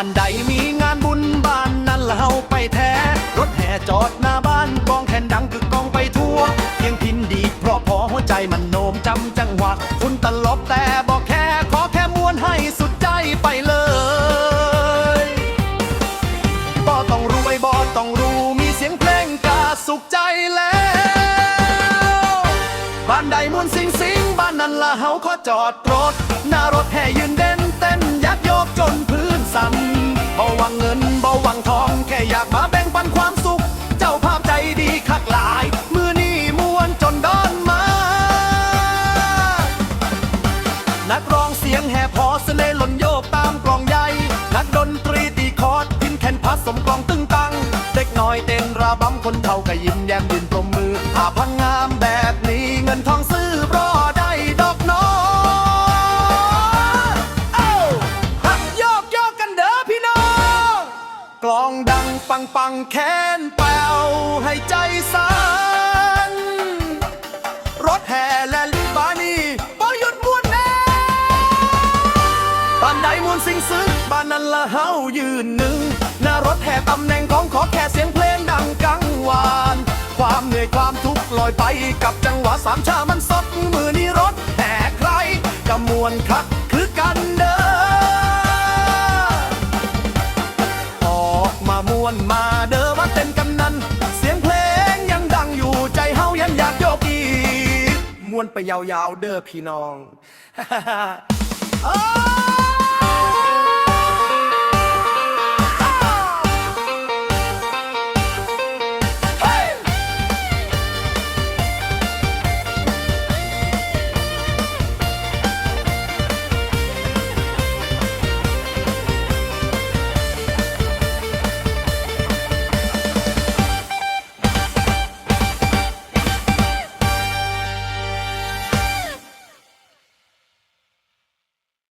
บ้านใดมีงานบุญบ้านนั้นละเฮาไปแท้ รถแห่จอดหน้าบ้านกองแคนดังคือกองไปทั่วเพียงพินดีเพราะพอหัวใจมันโนมจำจังหวะคุณตลบแต่บอกแค่ขอแค่มวนให้สุดใจไปเลยบ่ต้องรวยบ่ต้องรู้มีเสียงเพลงกาสุขใจแล้ว บ้านใดมวนสิงสิงบ้านนั้นละเฮาขอจอดรถหน้ารถแห่ยืนเด่น นักร้องเสียงแห่พอสเลหล่นโยกตามกลองใหญ่ นักดนตรีตีคอร์ดพินแคนพัสสมกลองตึงตัง เด็กน้อยเต้นระบำคนเฒ่าก็ยิ้มแย้มยืนปรบมือถ้าพังงามแบบนี้เงินทองซื้อรอได้ดอกน้อยเอ้าหักโยกโยกกันเด้อพี่น้องกลองดังปังปังแค้นแปวให้ใจสั่น เฮายืนหนึ่งหน้ารถแห่ตำแหน่งของขอแค่เสียงเพลงดังกังวาน ความเหนื่อยความทุกข์ลอยไปกับจังหวะสามชามันสดมือนี้รถแห่ใครกำมวนคักคือกันเด้อออกมามวนมาเด้อว่าเต้นกำนันเสียงเพลงยังดังอยู่ใจเฮายังอยากโยกอีกมวนไปยาวๆเด้อพี่น้องโอ้ย